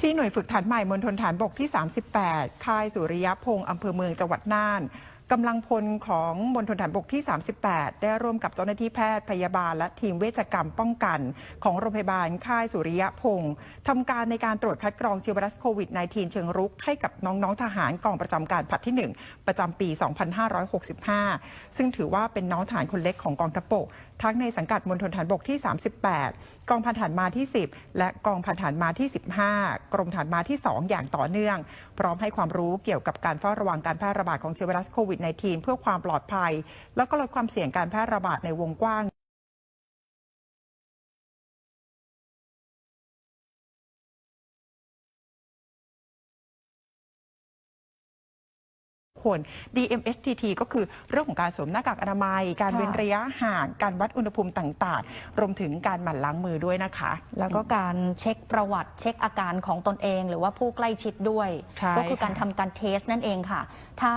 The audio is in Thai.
ที่หน่วยฝึกฐานใหม่มณฑลฐานบกที่ 38 ค่ายสุริยพงศ์อำเภอเมืองจังหวัดน่าน กำลังพลของมณฑลฐานบกที่ 38 ได้ร่วมกับเจ้าหน้าที่แพทย์พยาบาล และทีมเวชกรรมป้องกัน ของโรงพยาบาลค่ายสุริยะพงศ์ทำการในการตรวจคัดกรองเชื้อไวรัสโควิด -19 เชิงรุกให้กับน้อง ๆ ทหารกองประจำการผัดที่ 1 ประจำปี 2565 ซึ่งถือว่าเป็นน้องทหารคนเล็กของกองทัพบกทั้งในสังกัดมณฑลฐานบกที่ 38 กองพันฐานมาที่ 10 และกองพันฐานมาที่ 15 กรมฐานมาที่ 2 อย่างต่อเนื่อง พร้อมให้ความรู้เกี่ยวกับการเฝ้าระวังการแพร่ระบาดของเชื้อไวรัสโควิด -19 เพื่อความปลอดภัย แล้วก็ลดความเสี่ยงการแพร่ระบาดในวงกว้างคน DMSTT ก็คือเรื่องของการสวมหน้ากากอนามัย การค่ะเว้นระยะห่าง การวัดอุณหภูมิต่างๆ รวมถึงการหมั่นล้างมือด้วยนะคะ แล้วก็การเช็คประวัติเช็คอาการของตนเอง หรือว่าผู้ใกล้ชิดด้วยใช่ก็คือการค่ะทำการเทสนั่นเองค่ะ ถ้า